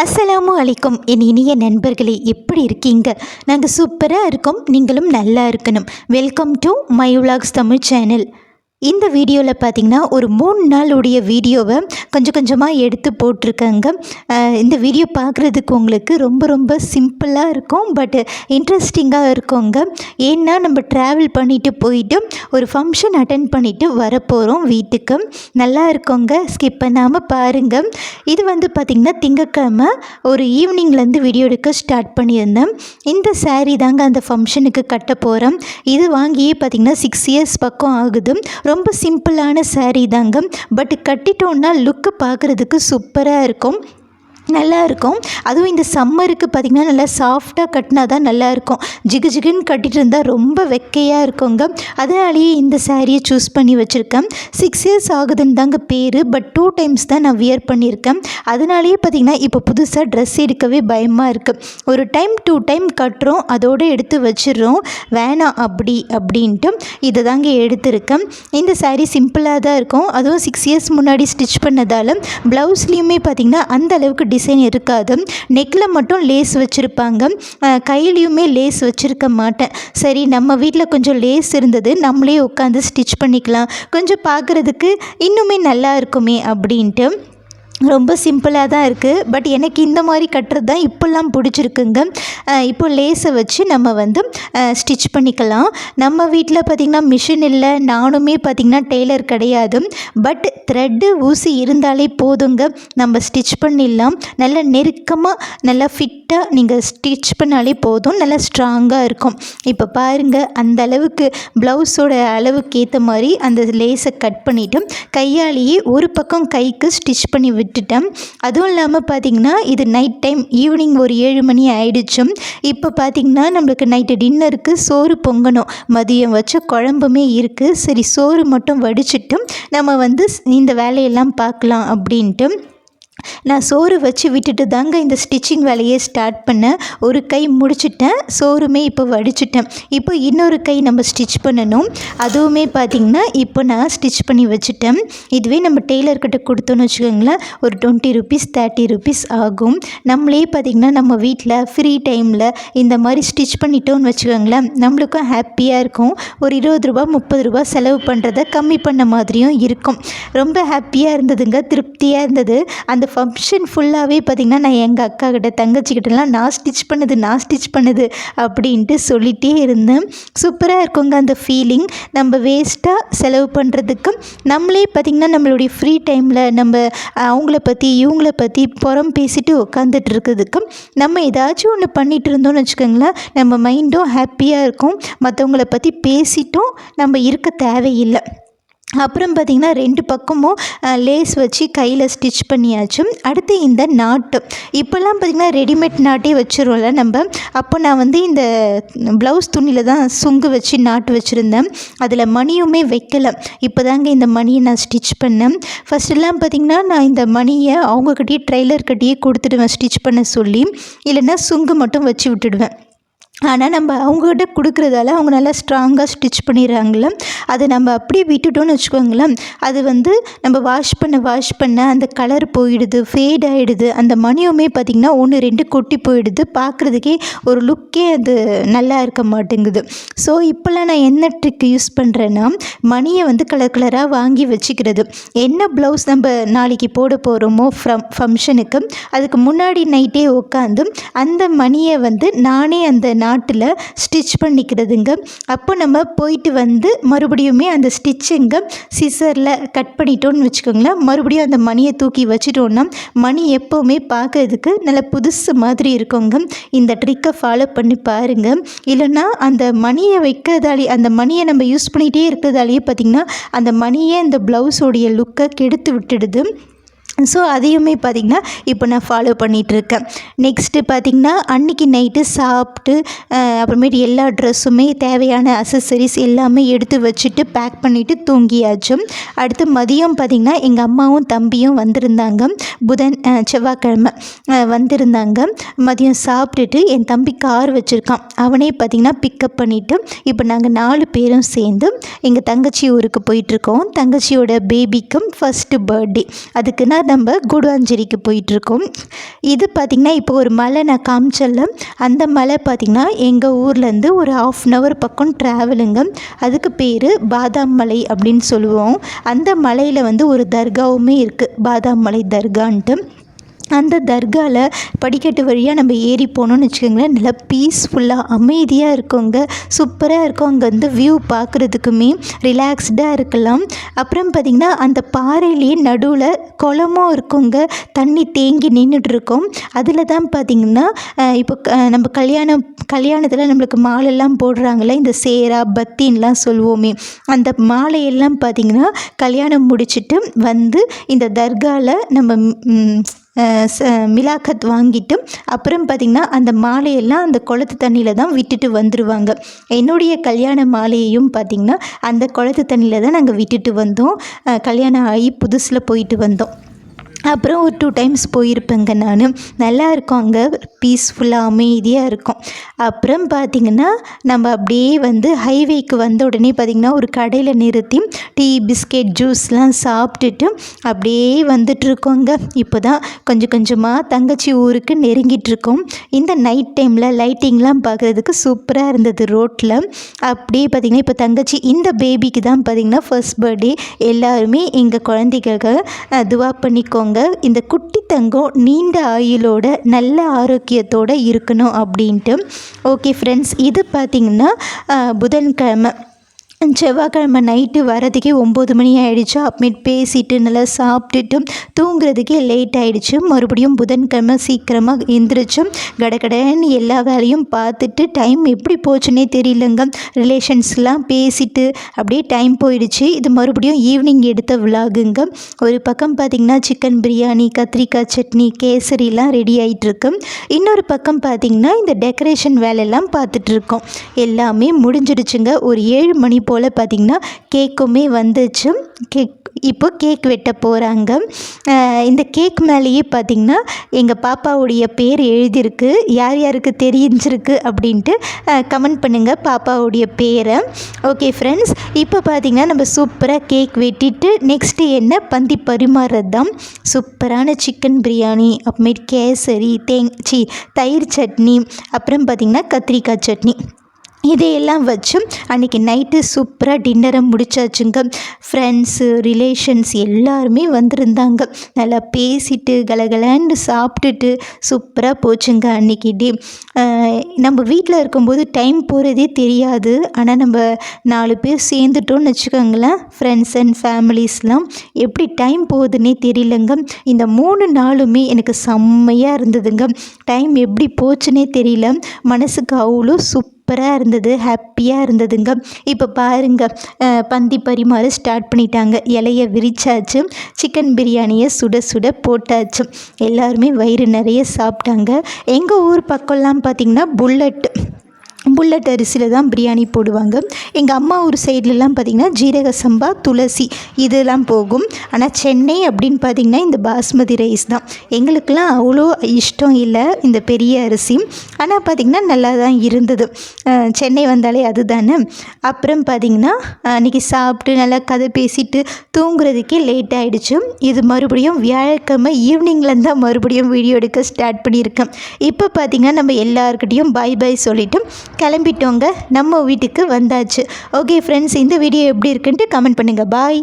அஸ்ஸலாமு அலைக்கும். என் இனிய நண்பர்களே எப்படி இருக்கீங்க? நாங்கள் சூப்பராக இருக்கோம். நீங்களும் நல்லா இருக்கணும். Welcome to my vlogs Tamil channel இந்த வீடியோவில் பார்த்தீங்கன்னா ஒரு மூணு நாளுடைய வீடியோவை கொஞ்சம் கொஞ்சமாக எடுத்து போட்டிருக்கேங்க. இந்த வீடியோ பார்க்குறதுக்கு உங்களுக்கு ரொம்ப ரொம்ப சிம்பிளாக இருக்கும். பட் இன்ட்ரெஸ்டிங்காக இருக்குங்க. ஏன்னா நம்ம ட்ராவல் பண்ணிட்டு போயிட்டு ஒரு ஃபங்க்ஷன் அட்டன் பண்ணிவிட்டு வரப்போகிறோம் வீட்டுக்கு. நல்லா இருக்கோங்க. ஸ்கிப் பண்ணாமல் பாருங்கள் இது வந்து பார்த்திங்கன்னா திங்கக்கிழமை ஒரு ஈவினிங்லேருந்து வீடியோ எடுக்க ஸ்டார்ட் பண்ணியிருந்தேன். இந்த சாரீ தாங்க அந்த ஃபங்க்ஷனுக்கு கட்ட போகிறேன் இது வாங்கியே பார்த்திங்கன்னா சிக்ஸ் இயர்ஸ் பக்கம் ஆகுது. ரொம்ப சிம்பிளான சேரீ தாங்க. பட் கட்டிட்டோன்னா லுக்கு பார்க்குறதுக்கு சூப்பராக இருக்கும். நல்லா இருக்கும் அதுவும் இந்த சம்மருக்கு பார்த்திங்கன்னா நல்லா சாஃப்டாக கட்டினா தான் நல்லா இருக்கும் ஜிகு ஜிகுன்னு கட்டிட்டு இருந்தால் ரொம்ப வெக்கையாக இருக்குங்க. அதனாலேயே இந்த சாரியை சூஸ் பண்ணி வச்சுருக்கேன். சிக்ஸ் இயர்ஸ் ஆகுதுன்னு தாங்க பேர் பட் டூ டைம்ஸ் தான் நான் வியர் பண்ணியிருக்கேன். அதனாலேயே பார்த்திங்கன்னா இப்போ புதுசாக ட்ரெஸ் எடுக்கவே பயமாக இருக்குது ஒரு டைம் டூ டைம் கட்டுறோம் அதோடு எடுத்து வச்சிடுறோம். வேணாம் அப்படி அப்படின்ட்டு இதை தாங்க எடுத்திருக்கேன். இந்த சாரீ சிம்பிளாக தான் இருக்கும். அதுவும் சிக்ஸ் இயர்ஸ் முன்னாடி ஸ்டிச் பண்ணதால் ப்ளவுஸ்லேயுமே பார்த்திங்கன்னா அந்த அளவுக்கு டிசைன் இருக்காது. நெக்கில் மட்டும் லேஸ் வச்சுருப்பாங்க. கையிலையுமே லேஸ் வச்சுருக்க மாட்டேன். சரி நம்ம வீட்டில் கொஞ்சம் லேஸ் இருந்தது நம்மளே உட்காந்து ஸ்டிச் பண்ணிக்கலாம். கொஞ்சம் பார்க்குறதுக்கு இன்னுமே நல்லா இருக்குமே அப்படின்ட்டு. ரொம்ப சிம்பிளாக தான் இருக்குது பட் எனக்கு இந்த மாதிரி கட்டுறது தான் இப்போல்லாம் பிடிச்சிருக்குங்க. இப்போ லேஸை வச்சு நம்ம வந்து ஸ்டிச் பண்ணிக்கலாம். நம்ம வீட்டில் பார்த்திங்கன்னா மிஷின் இல்லை. நானுமே பார்த்திங்கன்னா டெய்லர் கிடையாது. பட் த்ரெட்டு ஊசி இருந்தாலே போதுங்க. நம்ம ஸ்டிச் பண்ணிடலாம். நல்லா நெருக்கமாக நல்லா ஃபிட்டாக நீங்கள் ஸ்டிச் பண்ணாலே போதும். நல்லா ஸ்ட்ராங்காக இருக்கும். இப்போ பாருங்கள் அந்த அளவுக்கு ப்ளவுஸோட அளவுக்கு ஏற்ற மாதிரி அந்த லேஸை கட் பண்ணிவிட்டு கையாலேயே ஒரு பக்கம் கைக்கு ஸ்டிச் பண்ணி விட்டுட்டேன். அதுவும் இல்லாமல் பார்த்தீங்கன்னா இது நைட் டைம் ஈவினிங் ஒரு ஏழு மணி ஆயிடுச்சும் இப்போ பார்த்தீங்கன்னா நம்மளுக்கு நைட்டு டின்னருக்கு சோறு பொங்கணும். மதியம் வச்ச குழம்புமே இருக்குது சரி சோறு மட்டும் வடிச்சிட்டு நம்ம வந்து இந்த வேலையெல்லாம் பார்க்கலாம் அப்படின்ட்டு நான் சோறு வச்சு விட்டுட்டு தாங்க இந்த ஸ்டிச்சிங் வேலையை ஸ்டார்ட் பண்ணேன் ஒரு கை முடிச்சிட்டேன் சோறுமே இப்போ வடிச்சிட்டேன். இப்போ இன்னொரு கை நம்ம ஸ்டிச் பண்ணணும். அதுவுமே பார்த்திங்கன்னா இப்போ நான் ஸ்டிச் பண்ணி வச்சுட்டேன். இதுவே நம்ம டெய்லர்கிட்ட கொடுத்தோன்னு வச்சுக்கோங்களேன் ஒரு டுவெண்ட்டி ருபீஸ் தேர்ட்டி ருபீஸ் ஆகும். நம்மளே பார்த்திங்கன்னா நம்ம வீட்டில் ஃப்ரீ டைமில் இந்த மாதிரி ஸ்டிச் பண்ணிட்டோம்னு வச்சுக்கோங்களேன் நம்மளுக்கும் ஹாப்பியாக இருக்கும். ஒரு இருபது ரூபா முப்பது ரூபா செலவு பண்ணுறத கம்மி பண்ண மாதிரியும் இருக்கும். ரொம்ப ஹாப்பியாக இருந்ததுங்க திருப்தியாக இருந்தது. அந்த ஆப்ஷன் ஃபுல்லாகவே பார்த்திங்கன்னா நான் எங்கள் அக்கா கிட்ட தங்கச்சிக்கிட்டலாம் நான் ஸ்டிச் பண்ணுது நான் ஸ்டிச் பண்ணுது அப்படின்ட்டு சொல்லிகிட்டே இருந்தேன். சூப்பராக இருக்குங்க அந்த ஃபீலிங் நம்ம வேஸ்ட்டாக செலவு பண்ணுறதுக்கு நம்மளே பார்த்திங்கன்னா நம்மளுடைய ஃப்ரீ டைமில் நம்ம அவங்கள பற்றி இவங்கள பற்றி புறம் பேசிட்டு உட்காந்துட்டு இருக்கிறதுக்கு நம்ம ஏதாச்சும் ஒன்று பண்ணிகிட்டு இருந்தோம்னு வச்சுக்கோங்களேன் நம்ம மைண்டும் ஹாப்பியாக இருக்கும். மற்றவங்கள பற்றி பேசிட்டும் நம்ம இருக்க தேவையில்லை. அப்புறம் பார்த்திங்கன்னா ரெண்டு பக்கமும் லேஸ் வச்சு கையில் ஸ்டிச் பண்ணியாச்சு. அடுத்து இந்த நாட்டு. இப்போல்லாம் பார்த்திங்கன்னா ரெடிமேட் நாட்டே வச்சுருவோம்ல நம்ம. அப்போ நான் வந்து இந்த ப்ளவுஸ் துணியில் தான் சுங்கு வச்சு நாட்டு வச்சுருந்தேன். அதில் மணியுமே வைக்கலை. இப்போ தாங்க இந்த மணியை நான் ஸ்டிச் பண்ணேன். ஃபஸ்ட்டெல்லாம் பார்த்திங்கன்னா நான் இந்த மணியை அவங்கக்கிட்டேயே ட்ரெய்லர்கிட்டயே கொடுத்துடுவேன் ஸ்டிச் பண்ண சொல்லி. இல்லைன்னா சுங்கு மட்டும் வச்சு விட்டுடுவேன். ஆனால் நம்ம அவங்கக்கிட்ட கொடுக்குறதால அவங்க நல்லா ஸ்ட்ராங்காக ஸ்டிச் பண்ணிடுறாங்கள அதை நம்ம அப்படியே விட்டுட்டோம்னு வச்சுக்கோங்களேன். அது வந்து நம்ம வாஷ் பண்ண வாஷ் பண்ண அந்த கலர் போயிடுது ஃபேட் ஆகிடுது அந்த மணியுமே பார்த்திங்கன்னா ஒன்று ரெண்டு கொட்டி போயிடுது. பார்க்குறதுக்கே ஒரு லுக்கே அது நல்லா இருக்க மாட்டேங்குது. ஸோ இப்போல்லாம் நான் என்ன ட்ரிக் யூஸ் பண்ணுறேன்னா மணியை வந்து கலர் கலராக வாங்கி வச்சுக்கிறது. என்ன ப்ளவுஸ் நம்ம நாளைக்கு போட போகிறோமோ ஃப்ரம் ஃபங்க்ஷனுக்கு அதுக்கு முன்னாடி நைட்டே உட்காந்து அந்த மணியை வந்து நானே அந்த நாட்டில் ஸ்டிச் பண்ணிக்கிறதுங்க. அப்போ நம்ம போயிட்டு வந்து மறுபடியுமே அந்த ஸ்டிச்சுங்க சிசரில் கட் பண்ணிட்டோம்னு வச்சுக்கோங்களேன். மறுபடியும் அந்த மணியை தூக்கி வச்சுட்டோன்னா மணி எப்போவுமே பார்க்கறதுக்கு நல்ல புதுசு மாதிரி இருக்குங்க. இந்த ட்ரிக்கை ஃபாலோ பண்ணி பாருங்கள் இல்லைன்னா அந்த மணியை வைக்கிறதாலே அந்த மணியை நம்ம யூஸ் பண்ணிகிட்டே இருக்கிறதாலேயே பார்த்திங்கன்னா அந்த மணியே அந்த ப்ளவுஸோடைய லுக்கை கெடுத்து விட்டுடுது. ஸோ அதையுமே பார்த்திங்கன்னா இப்போ நான் ஃபாலோ பண்ணிகிட்ருக்கேன் நெக்ஸ்ட்டு பார்த்திங்கன்னா அன்றைக்கி நைட்டு சாப்பிட்டு அப்புறமேட்டு எல்லா ட்ரெஸ்ஸுமே தேவையான அசசரிஸ் எல்லாமே எடுத்து வச்சுட்டு பேக் பண்ணிவிட்டு தூங்கியாச்சு. அடுத்து மதியம் பார்த்திங்கன்னா எங்கள் அம்மாவும் தம்பியும் வந்திருந்தாங்க. புதன் செவ்வாய்க்கிழமை வந்திருந்தாங்க. மதியம் சாப்பிட்டுட்டு என் தம்பி கார் வச்சுருக்கான். அவனே பார்த்திங்கன்னா பிக்கப் பண்ணிவிட்டு இப்போ நாங்கள் நாலு பேரும் சேர்ந்து எங்கள் தங்கச்சி ஊருக்கு போயிட்டுருக்கோம். தங்கச்சியோட பேபிக்கும் ஃபஸ்ட்டு பர்த்டே அதுக்கு நான் நம்ம குடுவாஞ்சேரிக்கு போயிட்டுருக்கோம். இது பார்த்திங்கன்னா இப்போ ஒரு மலை நான் காமிச்சல அந்த மலை பார்த்திங்கன்னா எங்கள் ஊர்லேருந்து ஒரு ஆஃப் அன் ஹவர் பக்கம் ட்ராவலுங்க அதுக்கு பேர் பாதாம் மலை அப்படின்னு சொல்லுவோம். அந்த மலையில் வந்து ஒரு தர்காவுமே இருக்குது பாதாம் மலை தர்கான்ட்டு. அந்த தர்காவில் படிக்கட்டு வழியாக நம்ம ஏறி போனோம்னு வச்சுக்கோங்களேன். நல்லா பீஸ்ஃபுல்லாக அமைதியாக இருக்குங்க. சூப்பராக இருக்கும். அங்கே வந்து வியூ பார்க்குறதுக்குமே ரிலாக்ஸ்டாக இருக்கலாம். அப்புறம் பார்த்திங்கன்னா அந்த பாறையிலேயே நடுவில் குளமும் இருக்குங்க. தண்ணி தேங்கி நின்றுட்டுருக்கோம் அதில் தான் பார்த்திங்கன்னா இப்போ நம்ம கல்யாணம் கல்யாணத்தில் நம்மளுக்கு மாலையெல்லாம் போடுறாங்களே இந்த சேரா பத்தின்லாம் சொல்லுவோமே அந்த மாலையெல்லாம் பார்த்திங்கன்னா கல்யாணம் முடிச்சுட்டு வந்து இந்த தர்காவில் நம்ம மிலாக்கத் வாங்கிட்டு அப்புறம் பார்த்திங்கன்னா அந்த மாலையெல்லாம் அந்த குளத்து தண்ணியில் தான் விட்டுட்டு வந்துடுவாங்க என்னுடைய கல்யாண மாலையையும் பார்த்திங்கன்னா அந்த குளத்து தண்ணியில் தான் நாங்கள் விட்டுட்டு வந்தோம். கல்யாணம் ஆகி புதுசில் போயிட்டு வந்தோம். அப்புறம் ஒரு டூ டைம்ஸ் போயிருப்பேங்க நான். நல்லா இருக்கும் அங்கே. பீஸ்ஃபுல்லாக அமைதியாக இருக்கும். அப்புறம் பார்த்திங்கன்னா நம்ம அப்படியே வந்து ஹைவேக்கு வந்த உடனே பார்த்திங்கன்னா ஒரு கடையில் நிறுத்தி டீ பிஸ்கெட் ஜூஸ்லாம் சாப்பிட்டுட்டு அப்படியே வந்துட்டுருக்கோங்க. இப்போ தான் கொஞ்சம் கொஞ்சமாக தங்கச்சி ஊருக்கு நெருங்கிட்டுருக்கோம். இந்த நைட் டைமில் லைட்டிங்லாம் பார்க்குறதுக்கு சூப்பராக இருந்தது ரோட்டில் அப்படியே பார்த்திங்கன்னா இப்போ தங்கச்சி இந்த பேபிக்கு தான் பார்த்திங்கன்னா ஃபர்ஸ்ட் பர்த்டே எல்லாருமே எங்கள் குழந்தைகளுக்கு துவா பண்ணிக்கோங்க. இந்த குட்டி தங்கம் நீண்ட ஆயுளோட நல்ல ஆரோக்கியத்தோடு இருக்கணும் அப்படின்ட்டு. ஓகே ஃப்ரெண்ட்ஸ் இது பார்த்திங்கன்னா புதன்கிழமை. செவ்வாய்க்கிழமை நைட்டு வரதுக்கே ஒம்பது மணி ஆகிடுச்சு அப்புறமேட்டு பேசிட்டு நல்லா சாப்பிட்டுட்டு தூங்குறதுக்கே லேட் ஆகிடுச்சு மறுபடியும் புதன்கிழமை சீக்கிரமாக எந்திரிச்சு கடகடன்னு எல்லா வேலையும் பார்த்துட்டு டைம் எப்படி போச்சுன்னே தெரியலங்க. ரிலேஷன்ஸ்லாம் பேசிட்டு அப்படியே டைம் போயிடுச்சு. இது மறுபடியும் ஈவினிங் எடுத்த விலாகுங்க ஒரு பக்கம் பார்த்திங்கன்னா சிக்கன் பிரியாணி கத்திரிக்காய் சட்னி கேசரிலாம் ரெடி ஆகிட்டுருக்கு இன்னொரு பக்கம் பார்த்திங்கன்னா இந்த டெக்கரேஷன் வேலையெல்லாம் பார்த்துட்ருக்கோம் எல்லாமே முடிஞ்சிடுச்சுங்க. ஒரு ஏழு மணி போல் பார்த்திங்கன்னா கேக்குமே வந்துச்சு. கேக் இப்போ கேக் வெட்ட போகிறாங்க இந்த கேக் மேலேயே பார்த்திங்கன்னா எங்கள் பாப்பாவுடைய பேர் எழுதியிருக்கு. யார் யாருக்கு தெரிஞ்சிருக்கு அப்படின்ட்டு கமெண்ட் பண்ணுங்கள் பாப்பாவுடைய பேரை. ஓகே ஃப்ரெண்ட்ஸ் இப்போ பார்த்திங்கன்னா நம்ம சூப்பராக கேக் வெட்டிட்டு நெக்ஸ்ட்டு என்ன? பந்தி பரிமாறுறது தான் சூப்பரான சிக்கன் பிரியாணி அப்புறமேட்டு கேசரி தேங் சி தயிர் சட்னி அப்புறம் பார்த்திங்கன்னா கத்திரிக்காய் சட்னி. இதையெல்லாம் வச்சு அன்றைக்கி நைட்டு சூப்பராக டின்னரை முடிச்சாச்சுங்க. ஃப்ரெண்ட்ஸு ரிலேஷன்ஸ் எல்லாருமே வந்திருந்தாங்க. நல்லா பேசிட்டு கலகலன்னு சாப்பிட்டுட்டு சூப்பராக போச்சுங்க அன்றைக்கி டே நம்ம வீட்டில் இருக்கும்போது டைம் போகிறதே தெரியாது. ஆனால் நம்ம நாலு பேர் சேர்ந்துட்டோன்னு வச்சுக்கோங்களேன். ஃப்ரெண்ட்ஸ் அண்ட் ஃபேமிலிஸ்லாம் எப்படி டைம் போகுதுன்னே தெரியலங்க. இந்த மூணு நாளுமே எனக்கு செம்மையாக இருந்ததுங்க. டைம் எப்படி போச்சுன்னே தெரியல. மனசுக்கு அவ்வளோ சூப் சூப்பராக இருந்தது ஹாப்பியாக இருந்ததுங்க. இப்போ பாருங்க பந்தி பரிமாற ஸ்டார்ட் பண்ணிட்டாங்க. இலைய விரிச்சாச்சு சிக்கன் பிரியாணியை சுட சுட போட்டாச்சு. எல்லாருமே வயிறு நிறைய சாப்பிட்டாங்க. எங்கள் ஊர் பக்கம்லாம் பார்த்திங்கன்னா புல்லட். புல்லட் அரிசியில் தான் பிரியாணி போடுவாங்க. எங்கள் அம்மா ஊர் சைட்லலாம் பார்த்திங்கன்னா ஜீரக சம்பா துளசி இதெல்லாம் போகும். ஆனால் சென்னை அப்படின்னு பார்த்திங்கன்னா இந்த பாஸ்மதி ரைஸ் தான். எங்களுக்கெலாம் அவ்வளோ இஷ்டம் இல்லை இந்த பெரிய அரிசி. ஆனால் பார்த்திங்கன்னா நல்லா தான் இருந்தது. சென்னை வந்தாலே அது தானே அப்புறம் பார்த்திங்கன்னா அன்றைக்கி சாப்பிட்டு நல்லா கதை பேசிட்டு தூங்குறதுக்கே லேட் ஆகிடுச்சு இது மறுபடியும் வியாழக்கிழமை ஈவினிங்லேருந்து தான் மறுபடியும் வீடியோ எடுக்க ஸ்டார்ட் பண்ணியிருக்கேன். இப்போ பார்த்திங்கன்னா நம்ம எல்லாருக்கிட்டேயும் பாய் பாய் சொல்லிவிட்டு கிளம்பிட்டோங்க. நம்ம வீட்டுக்கு வந்தாச்சு. ஓகே ஃப்ரெண்ட்ஸ் இந்த வீடியோ எப்படி இருக்குன்ட்டு கமெண்ட் பண்ணுங்கள் பாய்